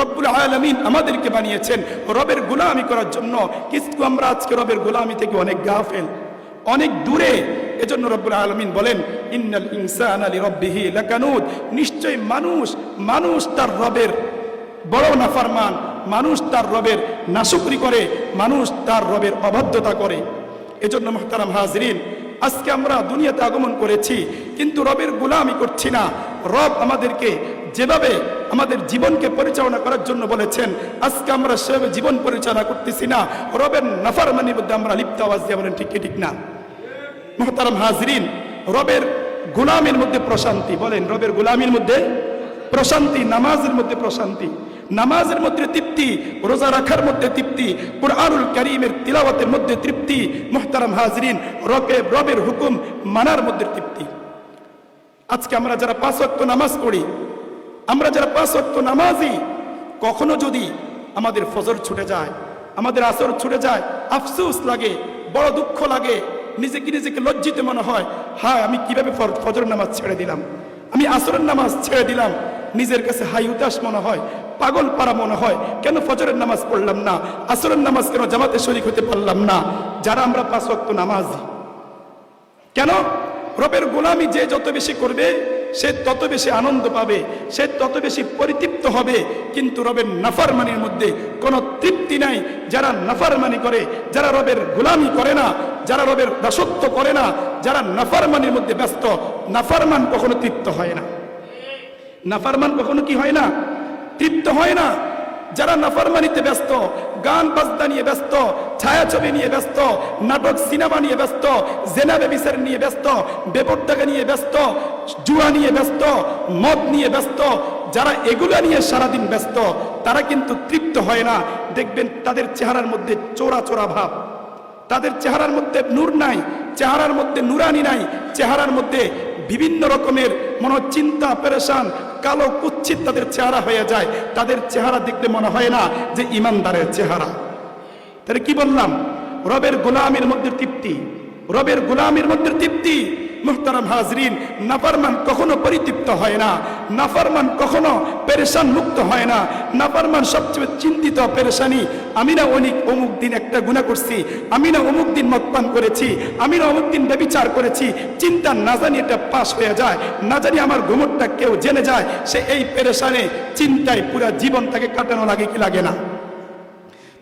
রব্বুল আলমিন আমাদেরকে বানিয়েছেন। রবের গোলামি করার জন্য কিন্তু আমরা আজকে রবের গোলামি থেকে অনেক গাফেল, অনেক দূরে। এজন্য রব্বুল আলমিন বলেন, ইন্নাল ইনসান আলী রব্বিহি লাকানুদ। নিশ্চয় মানুষ মানুষ তার রবের বড় নাফারমান, মানুষ তার রবের নাশুকরি করে, মানুষ তার রবের অবাধ্যতা করে। এজন্য মোহতারাম হাজরিন, আজকে আমরা দুনিয়াতে আগমন করেছি, কিন্তু রবের গোলামি করছি না। রব আমাদেরকে যেভাবে আমাদের জীবনকে পরিচালনা করার জন্য বলেছেন, আজকে আমরা সেভাবে জীবন পরিচালনা করতেছি না। রবের নাফারমানির মধ্যে আমরা লিপ্ত আওয়াজ দিয়ে বলেন, ঠিক ঠিক না? মোহতারাম হাজরিন, রবের গোলামের মধ্যে প্রশান্তি, বলেন, রবের গোলামের মধ্যে প্রশান্তি, নামাজের মধ্যে প্রশান্তি। নামাজের মধ্যে তৃপ্তি, রোজা রাখার মধ্যে তৃপ্তি, কুরআনুল করিমের তিলাওয়াতের মধ্যে তৃপ্তি। মোহতারাম হাজরিন, রবে, রবের হুকুম মানার মধ্যে তৃপ্তি। আজকে আমরা যারা পাঁচ ওয়াক্ত নামাজ পড়ি আমরা যারা পাঁচ ওয়াক্ত নামাজি, কখনো যদি আমাদের ফজর ছুটে যায়, আমাদের আসর ছুটে যায়, আফসোস লাগে, বড় দুঃখ লাগে, নিজেকে নিজেকে লজ্জিত মনে হয় হ্যাঁ আমি কীভাবে ফজর নামাজ ছেড়ে দিলাম? আমি আসরের নামাজ ছেড়ে দিলাম, নিজের কাছে হাই উদাস মনে হয়, পাগল পারা মনে হয়, কেন ফজরের নামাজ পড়লাম না? আসরের নামাজ কেন জামাতে শরিক হতে পারলাম না? যারা আমরা পাঁচ ওয়াক্ত নামাজি। কেন? রবের গোলামি যে যত বেশি করবে সে তত বেশি আনন্দ পাবে, সে তত বেশি পরিতৃপ্ত হবে। কিন্তু রবের নাফারমানির মধ্যে কোনো তৃপ্তি নাই। যারা নাফারমানি করে, যারা রবের গোলামি করে না, যারা রবের দাসত্ব করে না, যারা নাফারমানির মধ্যে ব্যস্ত, নাফারমান কখনো তৃপ্ত হয় না। নাফারমান কখনো কি হয় না? তৃপ্ত হয় না। যারা নাফারমানিতে ব্যস্ত, গান বাজনা নিয়ে ব্যস্ত, ছায়াছবি নিয়ে ব্যস্ত, নাটক, সিনেমা নিয়ে ব্যস্ত জেনাবে বিচার নিয়ে ব্যস্ত বেপরদাগা নিয়ে ব্যস্ত, জুয়া নিয়ে ব্যস্ত, মদ নিয়ে ব্যস্ত, যারা এগুলা নিয়ে সারাদিন ব্যস্ত, তারা কিন্তু তৃপ্ত হয় না। দেখবেন তাদের চেহারার মধ্যে চোরা চোরা ভাব। তাদের চেহারার মধ্যে নূর নাই, চেহারার মধ্যে নুরানি নাই, চেহারার মধ্যে বিভিন্ন রকমের মনোচিন্তা, পেরেশান, কালো কুচ্ছিত তাদের চেহারা হয়ে যায়, তাদের চেহারা দেখতে মনে হয় না যে ইমানদারের চেহারা। তাহলে কি বললাম? রবের গোলামের মধ্যে তৃপ্তি। রবের গোলামের মধ্যে তৃপ্তি। মুহতারাম হাজরিন, নাফারমান কখনো পরিতৃপ্ত হয় না। নাফারমান কখনো পেরেশান মুক্ত হয় না। নাফারমান সবচেয়ে চিন্তিত, পেরেশানি। আমি না অনেক অমুক দিন একটা গুণা করছি। আমি না অমুক দিন মতপান করেছি। আমি না অমুক দিন ব্যবিচার করেছি। চিন্তা না জানি এটা পাশ হয়ে যায়। না জানি আমার ঘুমটটা কেউ জেনে যায়। সে এই পেরেশানে চিন্তায় পুরা জীবন তাকে কাটানো লাগে কি লাগে না।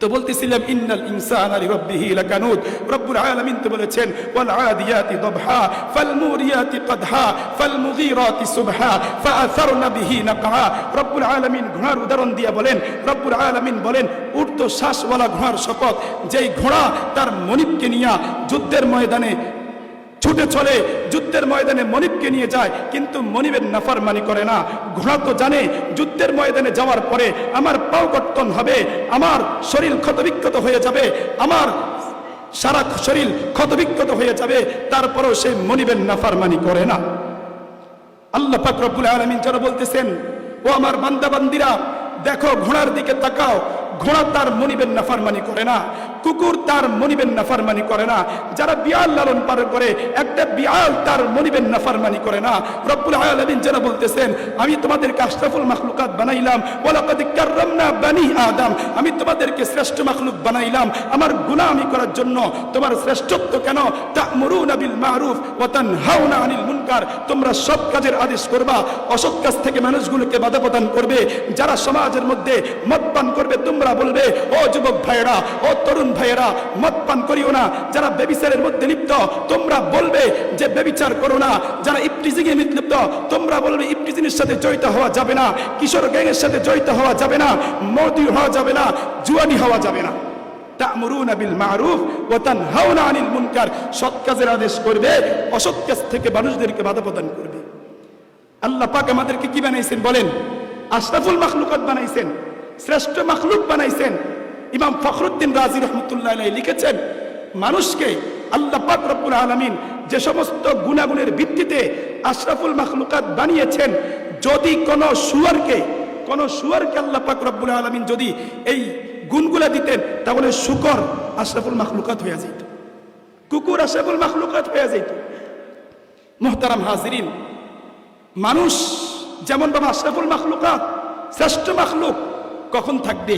তো বলতেছিলাম, ইন্নাল ইনসান রব্বিহি লাকানুত রব্বুল আলামিন তো বলেছেন, ওয়াল আদিয়াতি দবহা, ফাল মুরিয়াতি কদহা, ফাল মুগীরাতি সুবহা, ফাআসারনা বিহি নাকা রব্বুল আলামিন ঘোড়ার উদাহরণ দিয়ে বলেন, রব্বুল আলামিন বলেন উর্ত শ্বাসওয়ালা ঘোড়ার শপথ, যেই ঘোড়া তার মনিবকে নিয়া যুদ্ধের ময়দানে ছুটে চলে, যুদ্ধের ময়দানে মনিবকে নিয়ে যায়, কিন্তু মনিবের নাফারমানি করে না। ঘোড়া তো জানে, যুদ্ধের ময়দানে যাওয়ার পরে আমার পাও কর্তন হবে, আমার শরীর ক্ষতবিক্ষত হয়ে যাবে, আমার সারা শরীর ক্ষতবিক্ষত হয়ে যাবে, তারপরেও সে মনিবের নাফারমানি করে না। আল্লাহ পাক রব্বুল আলামিন যারা বলতেছেন, ও আমার বান্দা বান্দিরা দেখো ঘোড়ার দিকে তাকাও, ঘোড়া তার মনিবের নাফারমানি করে না। কুকুর তার মনিবের নাফারমানি করে না। যারা বিয়াল লালন পালন করে, একটা বিয়াল তার মনিবের নাফারমানি করে না। রব্বুল আলামিন যারা বলতেছেন, আমি তোমাদেরকে আশরাফুল মাখলুকাত বানাইলাম, ওয়ালাকাদ কাররামনা বানি আদম। আমি তোমাদেরকে শ্রেষ্ঠ মাখলুক বানাইলাম। আমার গুনামি করার জন্য তোমার শ্রেষ্ঠত্ব কেন? তা'মুরুনা বিল মারুফ ওয়া তানহাউনা আনিল মুনকার। তোমরা সব কাজের আদেশ করবা। অসৎ কাজ থেকে মানুষগুলোকে বাধা প্রদান করবে। যারা সমাজের মধ্যে মদ পান করবে, তোমরা বলবে, ও যুবক ভাইরা ও তরুণ ভাইয়েরা, মদ পান করিও না। যারা বেবিচারের মধ্যে লিপ্ত, তোমরা বলবে যে বেবিচার করো না। যারা ইফটিজিং এ লিপ্ত, তোমরা বলবে ইফটিজিংয়ের সাথে জড়িত হওয়া যাবে না। কিশোর গ্যাংয়ের সাথে জড়িত হওয়া যাবে না। মদি হওয়া যাবে না। জুয়ানি হওয়া যাবে না। আশরাফুল মাখলুকাত বানাইছেন, শ্রেষ্ঠ মাখলুক বানাইছেন। ইমাম ফখরুদ্দিন রাজি রহমতুল্লাহ লিখেছেন, মানুষকে আল্লাহ পাক রব্বুল আলামিন যে সমস্ত গুণাগুণের ভিত্তিতে আশরাফুল মাখলুকাত বানিয়েছেন, যদি কোনো সুয়ারকে কোন সুয়ারকে আল্লাহ পাক রব্বুল আলামিন যদি এই গুণগুলা দিতেন, তাহলে শুকর আশরাফুল মাখলুকাত হয়ে যেত কুকুর আশরাফুল মাখলুকাত হয়ে যেত মোহতারাম হাজিরিন, মানুষ যেমন বাবা আশরাফুল মাখলুকাত শ্রেষ্ঠ মাখলুক, কখন থাকবে?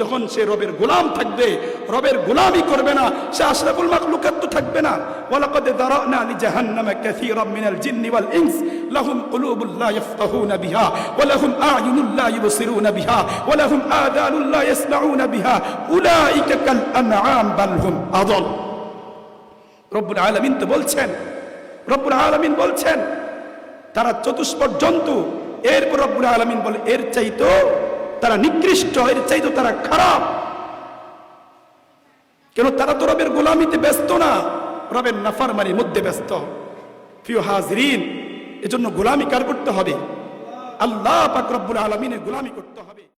যখন সে রবের গোলাম থাকবে, রবের গোলামই করবে না, সে আশরাফুল মাখলুকাত তো থাকবে না। ওয়ালাকাদ দারানা লিজাহান্নাম কাসীরাম মিনাল জিন্নি ওয়াল ইনস, লাহুম কুলুবুল লা ইয়াফকাহুনা বিহা, ওয়া লাহুম আ'য়ুনুল লা ইবসিরুনা বিহা, ওয়া লাহুম আযানুল লা ইয়াসমাউনা বিহা, উলাইকা কাল আনআম বাল হুম আদল। রব্বুল আলামিন তো বলছেন, রব্বুল আলামিন বলছেন, তারা চতুষ্পদ জন্তু, এরপর রব্বুল আলামিন বলে, এর চাইতো তারা নিকৃষ্ট, এর চাইতো তারা খারাপ। কেন? তারা তো রবের গোলামিতে ব্যস্ত না। রবের নাফারমানির মধ্যে ব্যস্ত। প্রিয় হাজরিন, এজন্য গোলামি কার করতে হবে? আল্লাহ পাক রব্বুল আলামিনের গোলামি করতে হবে।